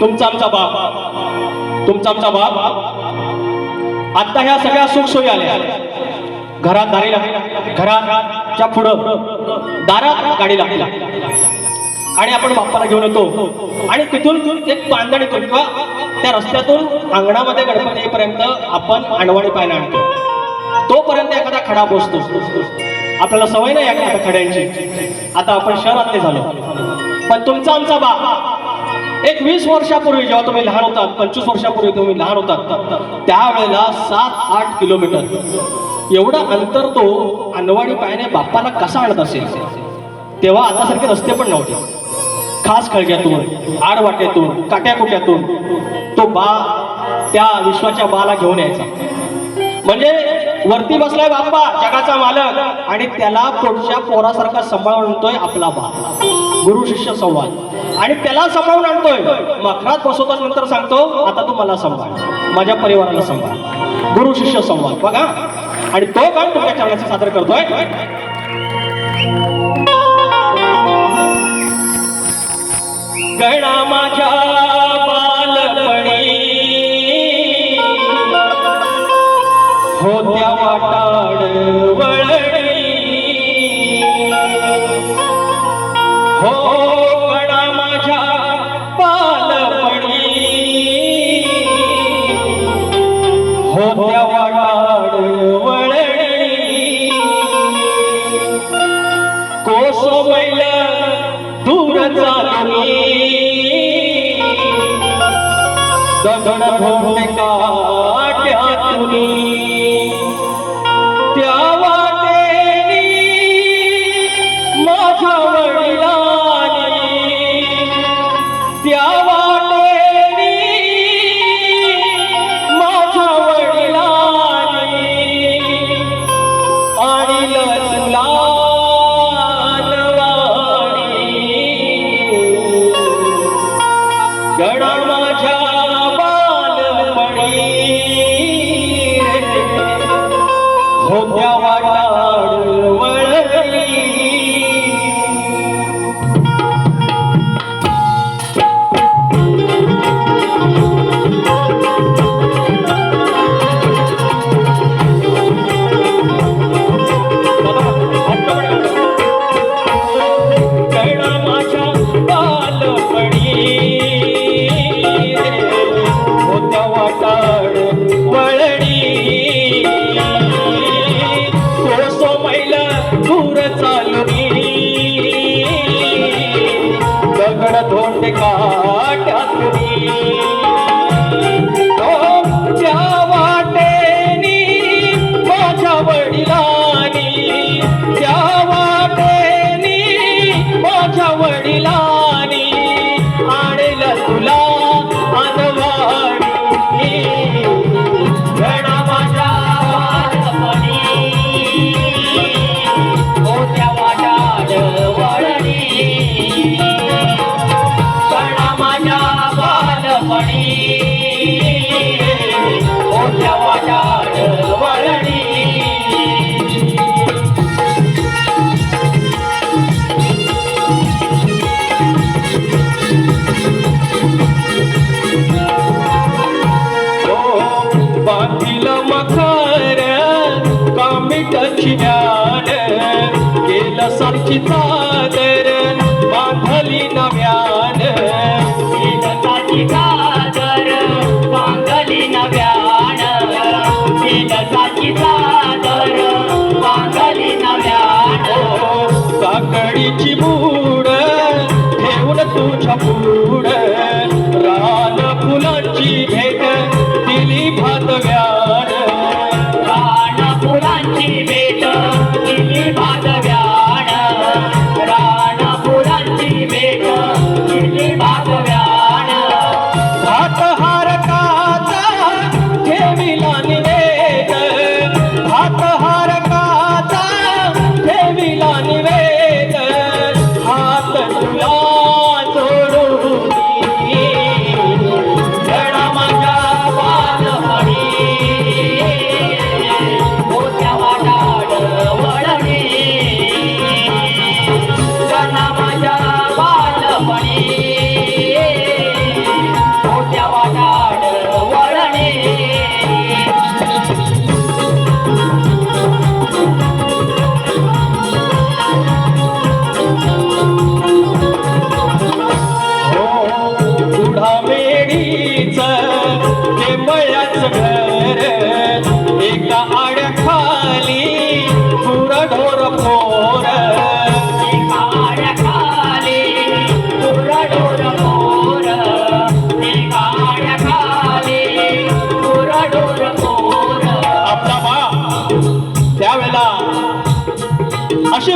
तुमचा आमचा बाप. तुमचा आमचा बाप. आता ह्या सगळ्या सुखसोयी आल्या. घरात दारी लागली. घराच्या पुढं दारात गाडी लागली. आणि आपण बाप्पाला घेऊन येतो. आणि तिथून एक बांधण किंवा त्या रस्त्यातून अंगणामध्ये गणपती येईपर्यंत आपण अणवणी पाहायला आणतो. तोपर्यंत एखादा खडा पोचतो आपल्याला सवय नाही एखाद्या खड्यांची. आता आपण शहरातले झालो. पण तुमचा आमचा बाप. एक वीस वर्षापूर्वी जेव्हा तुम्ही लहान होतात पंचवीस वर्षापूर्वी तुम्ही लहान होतात त्यावेळेला सात आठ किलोमीटर. एवढं अंतर तो अनवाणी पायाने बाप्पाला कसा आणत असेल? तेव्हा आतासारखे रस्ते पण नव्हते. खास खळग्यातून आडवाट्यातून काट्याकुट्यातून तो बा त्या विश्वाच्या बाला घेऊन यायचा. म्हणजे वरती बसलाय बाप्पा जगाचा मालक आणि त्याला पुढच्या पोरासारखा सांभाळून आपला बा. गुरु शिष्य संवाद. आणि त्याला सांभाळून आणतोय. मखरात बसवताच नंतर सांगतो आता तू मला सांभाळ. माझ्या परिवाराला सांभाळ. गुरु शिष्य संवाद. बघा. आणि तो गाण तुमच्या चरणाचे सादर करतोय. गणा माझ्या कोसमैल दूर चालली दगड भोवते काट्यातुनी गणा दगड धोंड ज्ञान केलं सारखी चादर बांधली नव्यान. दिलसाची चादर पांगली नव्यान. दिलसाची चादर पांगली नव्यान. काकडीची बूड ठेवून तुझ्या बूड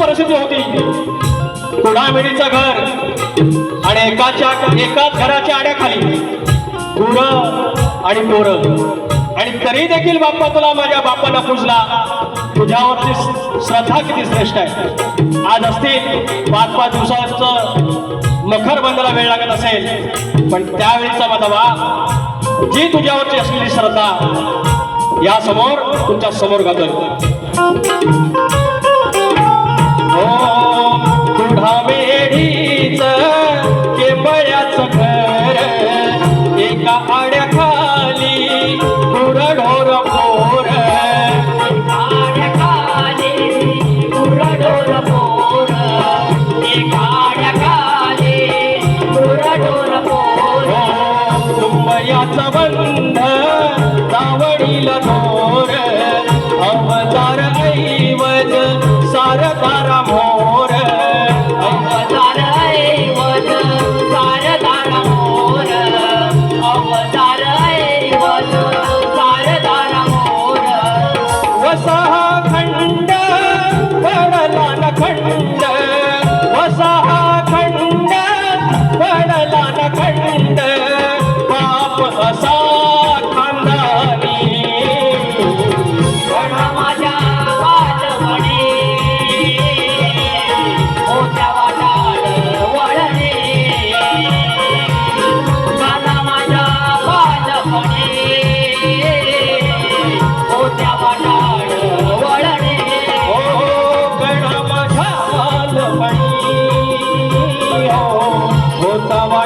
परिस्थिती होती. कुडामिडीचं घर आणि एकाच्या एकाच घराच्या आड्याखाली गुर आणि टोर आणि तरी देखील बाप्पा तुला माझ्या बाप्पाला पुजला. तुझ्यावरची श्रद्धा किती श्रेष्ठ आहे. आज असतील पाच पाच दिवसाचं मखर बंदला वेळ लागत असेल. पण त्यावेळीचा मधवा जी तुझ्यावरची असलेली श्रद्धा या समोर तुमच्यासमोर घातल. ओ तुढा मेढीच केंबळ्याचं घर. एका आड्याखाली गुरढोर पोर. खाली गुरडोर पोर. खाली गुरडोर पोर. तुंबयाचा बंध जावडीला थोर अवतार ऐवज सारदारा